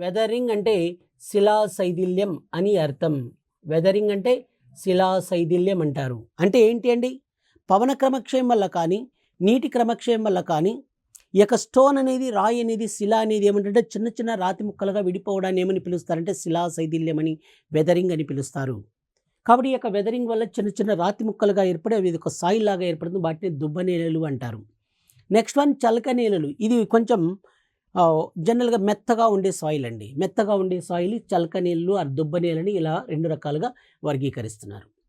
Weathering అంటే శిలా శైథిల్యం అని అర్థం. వెదరింగ్ అంటే శిలా శైథిల్యం అంటారు. అంటే ఏంటి అండి? పవన క్రమక్షయం వల్ల కానీ నీటి క్రమక్షయం వల్ల కానీ ఈ యొక్క స్టోన్ అనేది రాయి అనేది శిల అనేది ఏమంటే చిన్న చిన్న రాతి ముక్కలుగా విడిపోవడాన్ని ఏమని పిలుస్తారంటే శిలా శైథిల్యం అని వెదరింగ్ అని పిలుస్తారు. కాబట్టి ఈ యొక్క వెదరింగ్ వల్ల చిన్న చిన్న రాతి ముక్కలుగా ఏర్పడి అవి ఒక సాయిల్ లాగా ఏర్పడుతుంది వాటిని దుబ్బ నేలలు అంటారు. నెక్స్ట్ వన్ చలక నేలలు. ఇది కొంచెం జనరల్గా మెత్తగా ఉండే సాయిల్ అండి. మెత్తగా ఉండే సాయిల్ చలక నీళ్ళు దుబ్బ నీళ్ళని ఇలా రెండు రకాలుగా వర్గీకరిస్తున్నారు.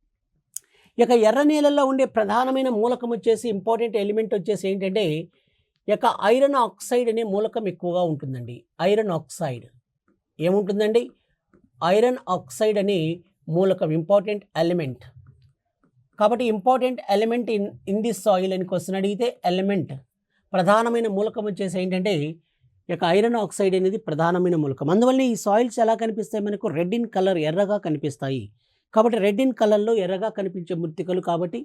ఇక ఎర్ర నేలల్లో ఉండే ప్రధానమైన మూలకం వచ్చేసి ఇంపార్టెంట్ ఎలిమెంట్ వచ్చేసి ఏంటంటే ఇక ఐరన్ ఆక్సైడ్ అనే మూలకం ఎక్కువగా ఉంటుందండి. Iron oxide. ఏముంటుందండి? ఐరన్ ఆక్సైడ్ అనే మూలకం ఇంపార్టెంట్ ఎలిమెంట్. కాబట్టి important element in in this soil అని క్వశ్చన్ అడిగితే ఎలిమెంట్. ప్రధానమైన మూలకం వచ్చేసి ఏంటంటే ఇక యొక్క ఐరన్ ఆక్సైడ్ అనేది ప్రధానమైన మూలకం. అందువల్ల ఈ సాయిల్స్ ఎలా కనిపిస్తాయి? మనకు రెడ్ ఇన్ కలర్ ఎర్రగా కనిపిస్తాయి. కాబట్టి రెడ్ ఇన్ కలర్లో ఎర్రగా కనిపించే మృతికలు కాబట్టి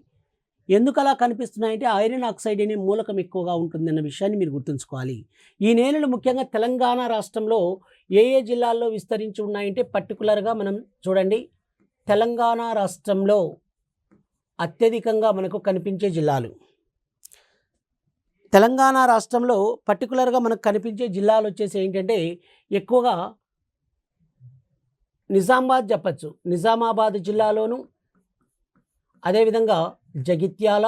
ఎందుకు అలా కనిపిస్తున్నాయంటే ఐరన్ ఆక్సైడ్ అనే మూలకం ఎక్కువగా ఉంటుందన్న విషయాన్ని మీరు గుర్తుంచుకోవాలి. ఈ నేలలు ముఖ్యంగా తెలంగాణ రాష్ట్రంలో ఏ ఏ జిల్లాల్లో విస్తరించి ఉన్నాయంటే పర్టికులర్గా మనం చూడండి తెలంగాణ రాష్ట్రంలో అత్యధికంగా మనకు కనిపించే జిల్లాలు. తెలంగాణ రాష్ట్రంలో పర్టికులర్గా మనకు కనిపించే జిల్లాలు వచ్చేసి ఏంటంటే ఎక్కువగా నిజామాబాద్ చెప్పచ్చు. నిజామాబాద్ జిల్లాలోను అదేవిధంగా Jagtial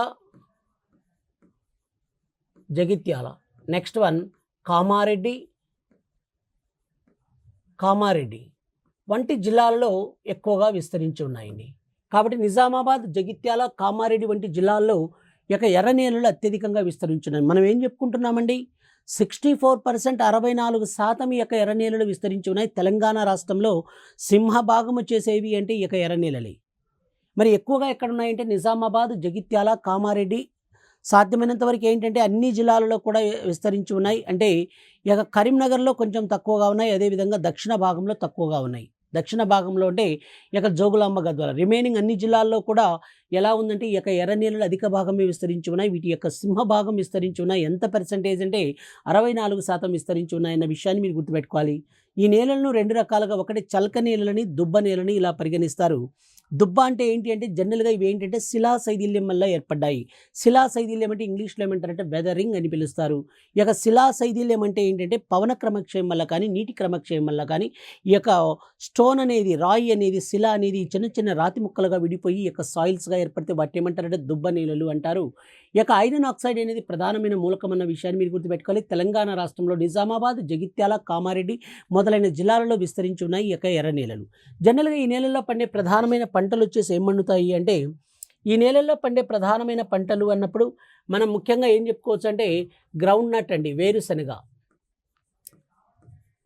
Jagtial. Next one Kamareddy Kamareddy. వంటి జిల్లాలలో ఎక్కువగా విస్తరించి ఉన్నాయండి. కాబట్టి నిజామాబాద్ జగిత్యాల కామారెడ్డి వంటి జిల్లాల్లో యొక్క ఎర్ర నేలలు అత్యధికంగా విస్తరించినాయి మనం ఏం చెప్పుకుంటున్నామండి? సిక్స్టీ ఫోర్ పర్సెంట్ అరవై నాలుగు శాతం యొక్క ఎర్ర నేలలు విస్తరించి ఉన్నాయి. తెలంగాణ రాష్ట్రంలో సింహభాగము చేసేవి అంటే ఇక ఎర్రనేలలే ఎర్ర నేలలే. మరి ఎక్కువగా ఎక్కడ ఉన్నాయంటే నిజామాబాద్ జగిత్యాల కామారెడ్డి. సాధ్యమైనంత వరకు ఏంటంటే అన్ని జిల్లాలలో కూడా విస్తరించి ఉన్నాయి. అంటే ఇక కరీంనగర్లో కొంచెం తక్కువగా ఉన్నాయి. అదేవిధంగా దక్షిణ భాగంలో తక్కువగా ఉన్నాయి. దక్షిణ భాగంలో అంటే ఇక జోగులాంబ గద్వాల. రిమైనింగ్ అన్ని జిల్లాల్లో కూడా ఎలా ఉందంటే ఈ యొక్క ఎర్ర నీళ్ళు అధిక భాగమే విస్తరించి ఉన్నాయి. వీటి యొక్క సింహ భాగం విస్తరించి ఉన్నాయి. ఎంత పర్సంటేజ్ అంటే అరవై నాలుగు శాతం విస్తరించి ఉన్నాయన్న విషయాన్ని మీరు గుర్తుపెట్టుకోవాలి. ఈ నేలలను రెండు రకాలుగా ఒకటి చల్క నేలని దుబ్బ నేలని ఇలా పరిగణిస్తారు. దుబ్బ అంటే ఏంటి అంటే జనరల్గా ఇవి ఏంటంటే శిలా శైథిల్యం వల్ల ఏర్పడ్డాయి. శిలా శైథిల్యం అంటే ఇంగ్లీష్లో ఏమంటారంటే వెదరింగ్ అని పిలుస్తారు. ఈ యొక్క శిలా శైథిల్యం అంటే ఏంటంటే పవన క్రమక్షయం వల్ల కానీ నీటి క్రమక్షయం వల్ల కానీ ఈ యొక్క స్టోన్ అనేది రాయి అనేది శిల అనేది చిన్న చిన్న రాతి ముక్కలుగా విడిపోయి ఈ యొక్క సాయిల్స్గా ఏర్పడితే వాటిని ఏమంటారంటే దుబ్బ నేలలు అంటారు. ఇక ఐరన్ ఆక్సైడ్ అనేది ప్రధానమైన మూలకం అన్న విషయాన్ని మీరు గుర్తుపెట్టుకోవాలి. తెలంగాణ రాష్ట్రంలో నిజామాబాద్ జగిత్యాల కామారెడ్డి మొదలైన జిల్లాలలో విస్తరించి ఉన్నాయి ఈ యొక్క ఎర్ర నేలలు. జనరల్గా ఈ నేలల్లో పండే ప్రధానమైన పంటలు వచ్చేసి ఏం పండుతాయి అంటే ఈ నేలల్లో పండే ప్రధానమైన పంటలు అన్నప్పుడు మనం ముఖ్యంగా ఏం చెప్పుకోవచ్చు అంటే గ్రౌండ్ నట్ అండి వేరుశనగ.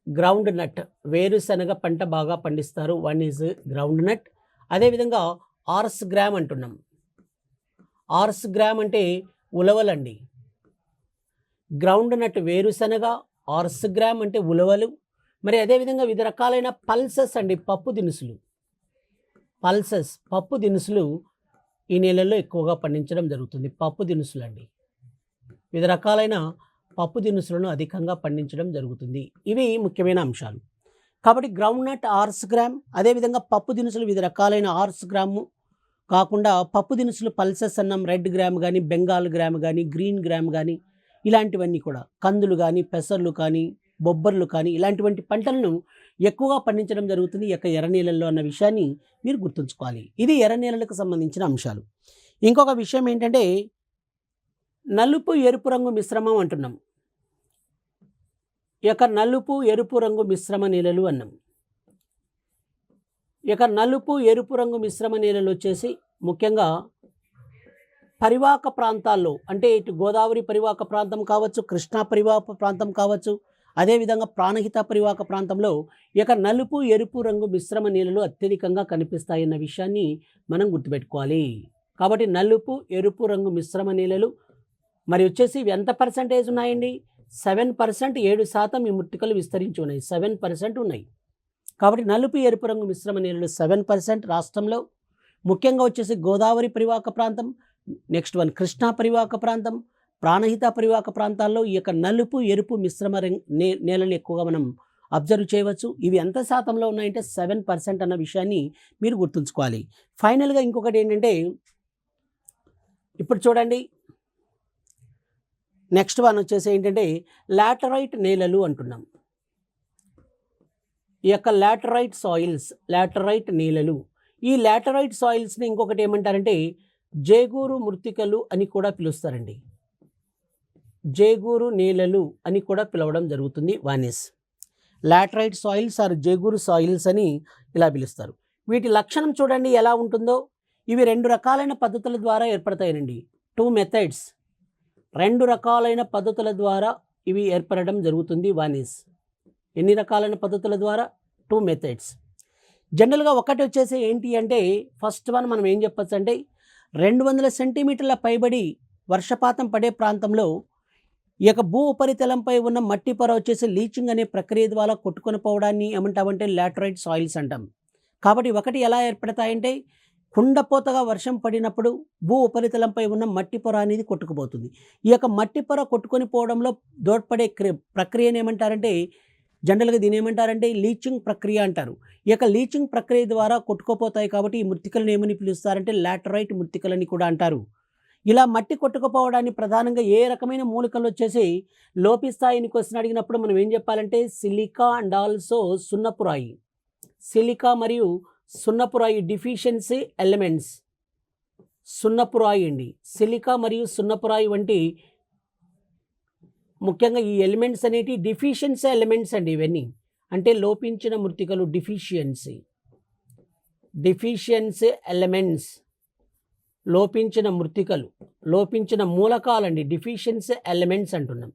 గ్రౌండ్ నట్ వేరుశనగ పంట బాగా పండిస్తారు. One is groundnut. అదేవిధంగా ఆర్స్ గ్రామ్ అంటున్నాం. ఆర్స్ గ్రామ్ అంటే ఉలవలండి. గ్రౌండ్ నట్ వేరుశనగ ఆర్స్ గ్రామ్ అంటే ఉలవలు మరి అదేవిధంగా వివిధ రకాలైన పల్సెస్ అండి పప్పు దినుసులు. పల్సెస్ పప్పు దినుసులు ఈ నెలల్లో ఎక్కువగా పండించడం జరుగుతుంది పప్పు దినుసులు అండి వివిధ రకాలైన పప్పు దినుసులను అధికంగా పండించడం జరుగుతుంది. ఇవి ముఖ్యమైన అంశాలు. కాబట్టి గ్రౌండ్ నట్ ఆర్స్ గ్రామ్ అదేవిధంగా పప్పు దినుసులు వివిధ రకాలైన ఆర్స్ గ్రాము కాకుండా పప్పు దినుసులు పల్సెస్ అన్నం రెడ్ గ్రామ్ కానీ బెంగాల్ గ్రామ్ కానీ గ్రీన్ గ్రామ్ కానీ ఇలాంటివన్నీ కూడా. కందులు కానీ పెసర్లు కానీ బొబ్బర్లు కానీ ఇలాంటివంటి పంటలను ఎక్కువగా పండించడం జరుగుతుంది ఈ యొక్క ఎర్ర నీళ్ళల్లో అన్న విషయాన్ని మీరు గుర్తుంచుకోవాలి. ఇది ఎర్రనీళ్ళకు సంబంధించిన అంశాలు. ఇంకొక విషయం ఏంటంటే నలుపు ఎరుపు రంగు మిశ్రమం అంటున్నాం. ఇక నలుపు ఎరుపు రంగు మిశ్రమ నీళ్ళలు అన్నాం. ఇక నలుపు ఎరుపు రంగు మిశ్రమ నీళ్ళలు వచ్చేసి ముఖ్యంగా పరివాహక ప్రాంతాల్లో అంటే ఇటు గోదావరి పరివాహక ప్రాంతం కావచ్చు కృష్ణా పరివాహక ప్రాంతం కావచ్చు అదేవిధంగా ప్రాణహిత పరివాహక ప్రాంతంలో ఇక నలుపు ఎరుపు రంగు మిశ్రమ నీళ్ళలు అత్యధికంగా కనిపిస్తాయన్న విషయాన్ని మనం గుర్తుపెట్టుకోవాలి. కాబట్టి నలుపు ఎరుపు రంగు మిశ్రమ నీళ్ళలు మరి వచ్చేసి ఇవి ఎంత పర్సంటేజ్ ఉన్నాయండి? సెవెన్ పర్సెంట్ ఏడు శాతం ఈ ముట్టికలు విస్తరించి ఉన్నాయి. సెవెన్ పర్సెంట్ ఉన్నాయి. కాబట్టి నలుపు ఎరుపు రంగు మిశ్రమ నీళ్ళు సెవెన్ పర్సెంట్ రాష్ట్రంలో. ముఖ్యంగా వచ్చేసి గోదావరి పరివాహక ప్రాంతం నెక్స్ట్ వన్ కృష్ణా పరివాహక ప్రాంతం ప్రాణహిత పరివాహక ప్రాంతాల్లో ఈ యొక్క నలుపు ఎరుపు మిశ్రమ రంగ్- నే నేలలు ఎక్కువగా మనం అబ్జర్వ్ చేయవచ్చు. ఇవి ఎంత శాతంలో ఉన్నాయంటే సెవెన్ పర్సెంట్ అన్న విషయాన్ని మీరు గుర్తుంచుకోవాలి. ఫైనల్గా ఇంకొకటి ఏంటంటే ఇప్పుడు చూడండి నెక్స్ట్ వన్ వచ్చేసి ఏంటంటే లాటరైట్ నేలలు అంటున్నాం. ఈ యొక్క లాటరైట్ సాయిల్స్ లాటరైట్ నేలలు. ఈ లాటరైట్ సాయిల్స్ని ఇంకొకటి ఏమంటారంటే జేగూరు మృతికలు అని కూడా పిలుస్తారండి. జేగూరు నేలలు అని కూడా పిలవడం జరుగుతుంది వానిస్. లాటరైట్ సాయిల్స్ ఆర్ జేగూరు సాయిల్స్ అని ఇలా పిలుస్తారు. వీటి లక్షణం చూడండి ఎలా ఉంటుందో. ఇవి రెండు రకాలైన పద్ధతుల ద్వారా ఏర్పడతాయండి టూ మెథడ్స్ రెండు రకాలైన పద్ధతుల ద్వారా ఇవి ఏర్పడడం జరుగుతుంది. వానిస్ ఎన్ని రకాలైన పద్ధతుల ద్వారా? టూ మెథడ్స్ జనరల్గా ఒకటి వచ్చేసి ఏంటి అంటే ఫస్ట్ వన్ మనం ఏం చెప్పచ్చు అంటే రెండు వందల సెంటీమీటర్ల పైబడి వర్షపాతం పడే ప్రాంతంలో ఈ యొక్క భూ ఉపరితలంపై ఉన్న మట్టి పొర వచ్చేసి లీచింగ్ అనే ప్రక్రియ ద్వారా కొట్టుకొని పోవడాన్ని ఏమంటామంటే లాటరైట్ సాయిల్స్ అంటాం. కాబట్టి ఒకటి ఎలా ఏర్పడతాయంటే కుండపోతగా వర్షం పడినప్పుడు భూ ఉపరితలంపై ఉన్న మట్టి పొర అనేది కొట్టుకుపోతుంది. ఈ యొక్క మట్టి పొర కొట్టుకొని పోవడంలో దోడ్పడే క్రి ప్రక్రియను ఏమంటారంటే జనరల్గా దీని ఏమంటారంటే లీచింగ్ ప్రక్రియ అంటారు. ఈ యొక్క లీచింగ్ ప్రక్రియ ద్వారా కొట్టుకుపోతాయి కాబట్టి ఈ మృతికలను ఏమని పిలుస్తారంటే లాటరైట్ మృతికలని కూడా అంటారు. ఇలా మట్టి కొట్టుకుపోవడానికి ప్రధానంగా ఏ రకమైన మూలికలు వచ్చేసి లోపిస్తాయని క్వశ్చన్ అడిగినప్పుడు మనం ఏం చెప్పాలంటే సిలికా అండ్ ఆల్సో సున్నపురాయి. సిలికా మరియు సున్నపురాయి డిఫిషియన్సీ ఎలిమెంట్స్ సున్నపురాయి అండి. సిలికా మరియు సున్నపురాయి వంటి ముఖ్యంగా ఈ ఎలిమెంట్స్ అనేటి డిఫిషియన్సీ ఎలిమెంట్స్ అండి ఇవన్నీ. అంటే లోపించిన మృతికలు డిఫిషియన్సీ డిఫిషియన్సీ ఎలిమెంట్స్ లోపించిన మృతికలు. లోపించిన మూలకాలండి. డిఫిషియన్సీ ఎలిమెంట్స్ అంటున్నాం.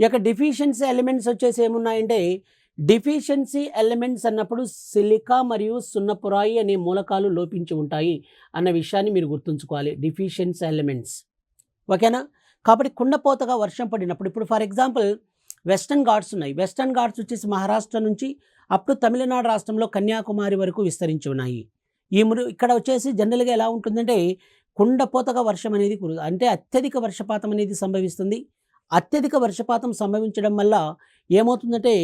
ఈ యొక్క డిఫిషియన్సీ ఎలిమెంట్స్ వచ్చేసి ఏమున్నాయంటే డిఫిషియన్సీ ఎలిమెంట్స్ అన్నప్పుడు సిలికా మరియు సున్నపురాయి అనే మూలకాలు లోపించి ఉంటాయి అన్న విషయాన్ని మీరు గుర్తుంచుకోవాలి. Deficiency elements. ఓకేనా? కాబట్టి కుండపోతగా వర్షం పడినప్పుడు ఇప్పుడు ఫర్ ఎగ్జాంపుల్ వెస్టర్న్ ఘాట్స్ ఉన్నాయి. వెస్టర్న్ ఘాట్స్ వచ్చేసి మహారాష్ట్ర నుంచి అప్పుడు తమిళనాడు రాష్ట్రంలో కన్యాకుమారి వరకు విస్తరించి ఉన్నాయి. ఈ మురు ఇక్కడ వచ్చేసి జనరల్గా ఎలా ఉంటుందంటే కుండపోతగా వర్షం అనేది కురు అంటే అత్యధిక వర్షపాతం అనేది సంభవిస్తుంది. అత్యధిక వర్షపాతం సంభవించడం వల్ల ఏమవుతుందంటే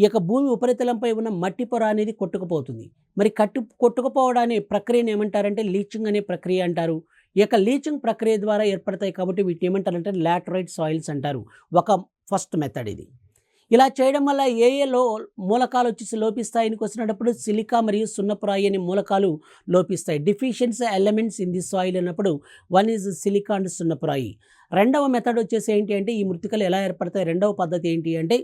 ఈ యొక్క భూమి ఉపరితలంపై ఉన్న మట్టి పొర అనేది కొట్టుకుపోతుంది. మరి కట్టు కొట్టుకుపోవడాన్ని ప్రక్రియను ఏమంటారంటే లీచింగ్ అనే ప్రక్రియ అంటారు. ఈ యొక్క లీచింగ్ ప్రక్రియ ద్వారా ఏర్పడతాయి కాబట్టి వీటిని ఏమంటారంటే లాటరైట్ సాయిల్స్ అంటారు. ఒక ఫస్ట్ మెథడ్ ఇది. ఇలా చేయడం వల్ల ఏ ఏ లో మూలకాలు వచ్చేసి లోపిస్తాయని వచ్చినప్పుడు సిలికా మరియు సున్నపురాయి అనే మూలకాలు లోపిస్తాయి. Deficiency elements in the soil అన్నప్పుడు వన్ ఈజ్ సిలికా అండ్ సున్నపురాయి. రెండవ మెథడ్ వచ్చేసి ఏంటి అంటే ఈ మృతికలు ఎలా ఏర్పడతాయి? రెండవ పద్ధతి ఏంటి అంటే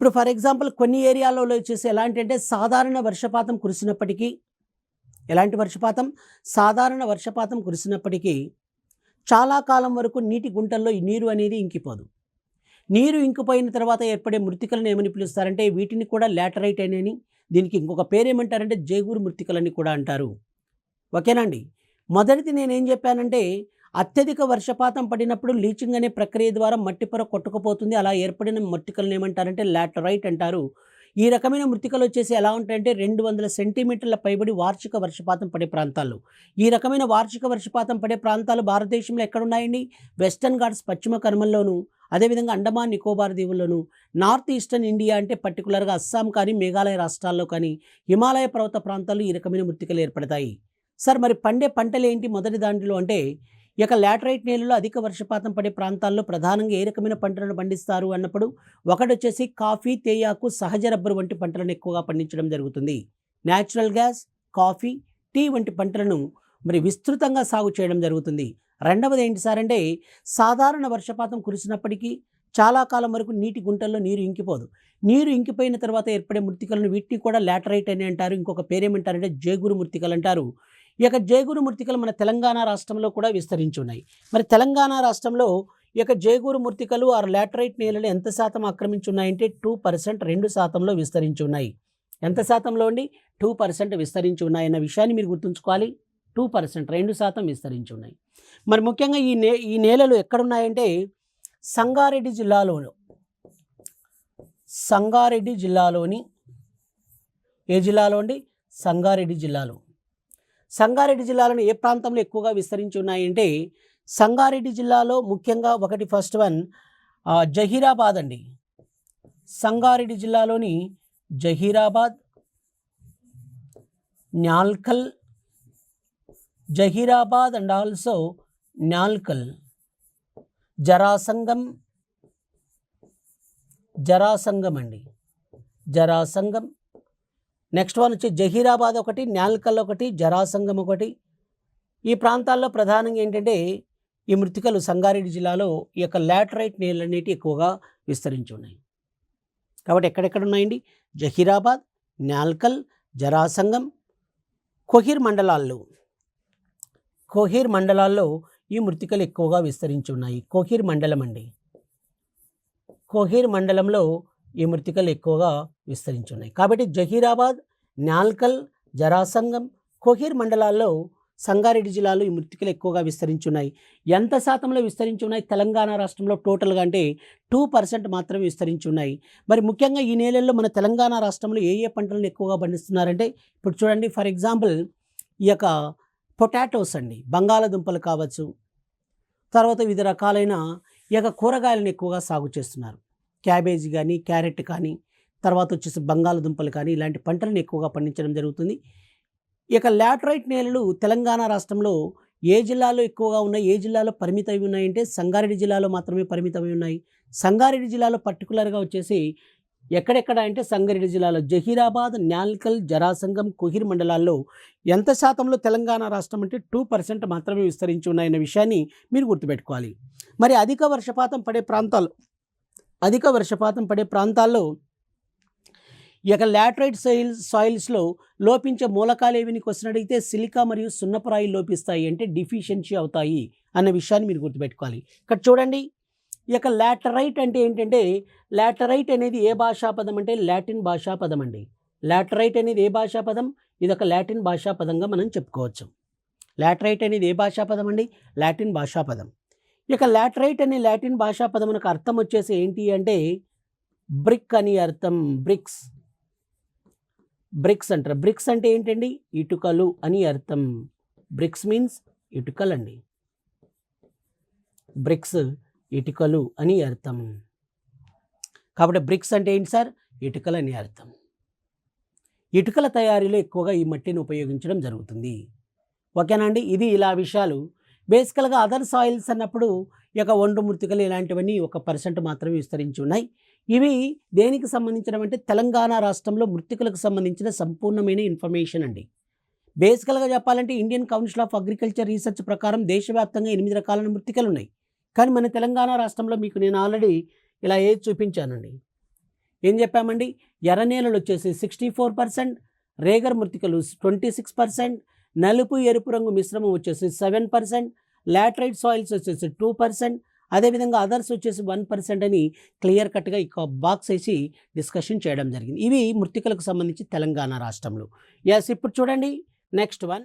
ఇప్పుడు ఫర్ ఎగ్జాంపుల్ కొన్ని ఏరియాలలో వచ్చేసి ఎలాంటి అంటే సాధారణ వర్షపాతం కురిసినప్పటికీ ఎలాంటి వర్షపాతం? సాధారణ వర్షపాతం కురిసినప్పటికీ చాలా కాలం వరకు నీటి గుంటల్లో ఈ నీరు అనేది ఇంకిపోదు. నీరు ఇంకిపోయిన తర్వాత ఏర్పడే మృతికలను ఏమని పిలుస్తారంటే వీటిని కూడా లాటరైట్ అనేని దీనికి ఇంకొక పేరేమంటారంటే జైగూరు జేగూరు మృతికలని కూడా అంటారు. ఓకేనా అండి? మొదటిది నేనేం చెప్పానంటే అత్యధిక వర్షపాతం పడినప్పుడు లీచింగ్ అనే ప్రక్రియ ద్వారా మట్టి పొర కొట్టుకుపోతుంది. అలా ఏర్పడిన మృతికలను ఏమంటారంటే లాటరైట్ అంటారు. ఈ రకమైన మృతికలు వచ్చేసి ఎలా ఉంటాయంటే రెండు వందల సెంటీమీటర్ల పైబడి వార్షిక వర్షపాతం పడే ప్రాంతాలు. ఈ రకమైన వార్షిక వర్షపాతం పడే ప్రాంతాలు భారతదేశంలో ఎక్కడున్నాయండి? వెస్టర్న్ ఘాట్స్ పశ్చిమ కనుమల్లోను అదేవిధంగా అండమాన్ నికోబార్ దీవుల్లోను నార్త్ ఈస్టర్న్ ఇండియా అంటే పర్టికులర్గా అస్సాం కానీ మేఘాలయ రాష్ట్రాల్లో కానీ హిమాలయ పర్వత ప్రాంతాల్లో ఈ రకమైన మృతికలు ఏర్పడతాయి. సార్ మరి పండే పంటలు ఏంటి మొదటి దాంట్లో? అంటే ఇక లాటరైట్ నేలలో అధిక వర్షపాతం పడే ప్రాంతాల్లో ప్రధానంగా ఏ రకమైన పంటలను పండిస్తారు అన్నప్పుడు ఒకటి వచ్చేసి కాఫీ తేయాకు సహజ రబ్బరు వంటి పంటలను ఎక్కువగా పండించడం జరుగుతుంది. న్యాచురల్ గ్యాస్ కాఫీ టీ వంటి పంటలను మరి విస్తృతంగా సాగు చేయడం జరుగుతుంది. రెండవది ఏంటి సార్ అంటే సాధారణ వర్షపాతం కురిసినప్పటికీ చాలా కాలం వరకు నీటి గుంటల్లో నీరు ఇంకిపోదు. నీరు ఇంకిపోయిన తర్వాత ఏర్పడే మృతికలను వీటిని కూడా లాటరైట్ అని అంటారు. ఇంకొక పేరేమంటారంటే జేగురు మృతికలు అంటారు. ఇక జయగురు మృతికలు మన తెలంగాణ రాష్ట్రంలో కూడా విస్తరించి ఉన్నాయి మరి తెలంగాణ రాష్ట్రంలో ఈ జయగూరు మృతికలు ఆ లాటరైట్ నేలలు ఎంత శాతం ఆక్రమించి ఉన్నాయంటే టూ పర్సెంట్ రెండు శాతంలో విస్తరించి ఉన్నాయి ఎంత శాతంలో అండి? టూ పర్సెంట్ విస్తరించి ఉన్నాయన్న విషయాన్ని మీరు గుర్తుంచుకోవాలి. టూ పర్సెంట్ రెండు శాతం విస్తరించి ఉన్నాయి మరి ముఖ్యంగా ఈ నే ఈ నేలలు ఎక్కడున్నాయంటే సంగారెడ్డి జిల్లాలో సంగారెడ్డి జిల్లాలోని ఏ జిల్లాలో అండి? సంగారెడ్డి జిల్లాలో. సంగారెడ్డి జిల్లాలోని ఏ ప్రాంతంలో ఎక్కువగా విస్తరించి ఉన్నాయంటే సంగారెడ్డి జిల్లాలో ముఖ్యంగా ఒకటి ఫస్ట్ వన్ జహీరాబాద్ అండి. సంగారెడ్డి జిల్లాలోని జహీరాబాద్ న్యాల్కల్ జహీరాబాద్ అండ్ ఆల్సో న్యాల్కల్. జరాసంగం జరాసంగం అండి. జరాసంగం నెక్స్ట్ వన్ వచ్చి జహీరాబాద్ ఒకటి న్యాల్కల్ ఒకటి జరాసంగం ఒకటి. ఈ ప్రాంతాల్లో ప్రధానంగా ఏంటంటే ఈ మృతికలు సంగారెడ్డి జిల్లాలో ఈ యొక్క లాటరైట్ నీళ్ళన్నిటి ఎక్కువగా విస్తరించి ఉన్నాయి. కాబట్టి ఎక్కడెక్కడ ఉన్నాయండి? జహీరాబాద్ న్యాల్కల్ జరాసంగం కొహీర్ మండలాల్లో. కోహిర్ మండలాల్లో ఈ మృతికలు ఎక్కువగా విస్తరించి ఉన్నాయి. కోహిర్ మండలం అండి. కోహిర్ మండలంలో ఈ మృతికలు ఎక్కువగా విస్తరించి ఉన్నాయి కాబట్టి జహీరాబాద్ న్యాల్కల్ జరాసంగం కోహిర్ మండలాల్లో సంగారెడ్డి జిల్లాలో ఈ మృతికలు ఎక్కువగా విస్తరించి ఉన్నాయి ఎంత శాతంలో విస్తరించి ఉన్నాయి తెలంగాణ రాష్ట్రంలో టోటల్గా అంటే టూ పర్సెంట్ మాత్రమే విస్తరించి ఉన్నాయి మరి ముఖ్యంగా ఈ నేలల్లో మన తెలంగాణ రాష్ట్రంలో ఏ ఏ పంటలను ఎక్కువగా పండిస్తున్నారంటే ఇప్పుడు చూడండి ఫర్ ఎగ్జాంపుల్ ఈ యొక్క పొటాటోస్ అండి బంగాళదుంపలు కావచ్చు తర్వాత వివిధ రకాలైన ఈ యొక్క కూరగాయలను ఎక్కువగా సాగు చేస్తున్నారు. క్యాబేజీ కానీ క్యారెట్ కానీ తర్వాత వచ్చేసి బంగాళదుంపలు కానీ ఇలాంటి పంటలను ఎక్కువగా పండించడం జరుగుతుంది. ఇక లాటరైట్ నేలలు తెలంగాణ రాష్ట్రంలో ఏ జిల్లాలో ఎక్కువగా ఉన్నాయి? ఏ జిల్లాలో పరిమితమై ఉన్నాయంటే సంగారెడ్డి జిల్లాలో మాత్రమే పరిమితమై ఉన్నాయి. సంగారెడ్డి జిల్లాలో పర్టికులర్గా వచ్చేసి ఎక్కడెక్కడ అంటే సంగారెడ్డి జిల్లాలో జహీరాబాద్ న్యాల్కల్ జరాసంగం కుహిర్ మండలాల్లో ఎంత శాతంలో తెలంగాణ రాష్ట్రం అంటే టూ పర్సెంట్ మాత్రమే విస్తరించి ఉన్నాయన్న విషయాన్ని మీరు గుర్తుపెట్టుకోవాలి. మరి అధిక వర్షపాతం పడే ప్రాంతాలు అధిక వర్షపాతం పడే ప్రాంతాల్లో ఇక యొక్క లాటరైట్ సైల్ సాయిల్స్లో లోపించే మూలకాలు ఏవిని క్వశ్చన్ అడిగితే సిలికా మరియు సున్నపరాయి లోపిస్తాయి అంటే డిఫిషియన్సీ అవుతాయి అన్న విషయాన్ని మీరు గుర్తుపెట్టుకోవాలి. ఇక్కడ చూడండి ఇక లాటరైట్ అంటే ఏంటంటే లాటరైట్ అనేది ఏ భాషా పదం అంటే లాటిన్ భాషా పదం అండి. లాటరైట్ అనేది ఏ భాషా పదం? ఇది ఒక లాటిన్ భాషా పదంగా మనం చెప్పుకోవచ్చు. లాటరైట్ అనేది ఏ భాషా పదం అండి? లాటిన్ భాషా పదం. ఇక లాటరైట్ అనే లాటిన్ భాషా పదమునకు అర్థం వచ్చేసి ఏంటి అంటే బ్రిక్ అని అర్థం బ్రిక్స్. బ్రిక్స్ అంటారు. బ్రిక్స్ అంటే ఏంటండి? ఇటుకలు అని అర్థం. బ్రిక్స్ మీన్స్ ఇటుకలు అండి బ్రిక్స్ ఇటుకలు అని అర్థం. కాబట్టి బ్రిక్స్ అంటే ఏంటి సార్? ఇటుకలు అని అర్థం. ఇటుకల తయారీలో ఎక్కువగా ఈ మట్టిని ఉపయోగించడం జరుగుతుంది. ఓకేనా అండి? ఇది ఇలా విషయాలు. బేసికల్గా అదర్ సాయిల్స్ అన్నప్పుడు ఈ యొక్క ఒండ్రు మృతికలు ఇలాంటివన్నీ ఒక పర్సెంట్ మాత్రమే విస్తరించి ఉన్నాయి. ఇవి దేనికి సంబంధించినవంటే తెలంగాణ రాష్ట్రంలో మృతికలకు సంబంధించిన సంపూర్ణమైన ఇన్ఫర్మేషన్ అండి. బేసికల్గా చెప్పాలంటే Indian Council of Agriculture Research ప్రకారం దేశవ్యాప్తంగా ఎనిమిది రకాల మృతికలు ఉన్నాయి కానీ మన తెలంగాణ రాష్ట్రంలో మీకు నేను ఆల్రెడీ ఇలా ఏది చూపించానండి. ఏం చెప్పామండి? ఎర్ర నేలలు వచ్చేసి సిక్స్టీ ఫోర్ పర్సెంట్ రేగర్ మృతికలు ట్వంటీ సిక్స్ పర్సెంట్ నలుపు ఎరుపు రంగు మిశ్రమం వచ్చేసి సెవెన్ పర్సెంట్ లాటరైట్ సాయిల్స్ వచ్చేసి టూ పర్సెంట్ అదేవిధంగా అదర్స్ వచ్చేసి వన్ పర్సెంట్ అని క్లియర్ కట్గా ఇక బాక్స్ వేసి డిస్కషన్ చేయడం జరిగింది. ఇవి మృతికలకు సంబంధించి తెలంగాణ రాష్ట్రంలో. ఎస్ ఇప్పుడు చూడండి. Next one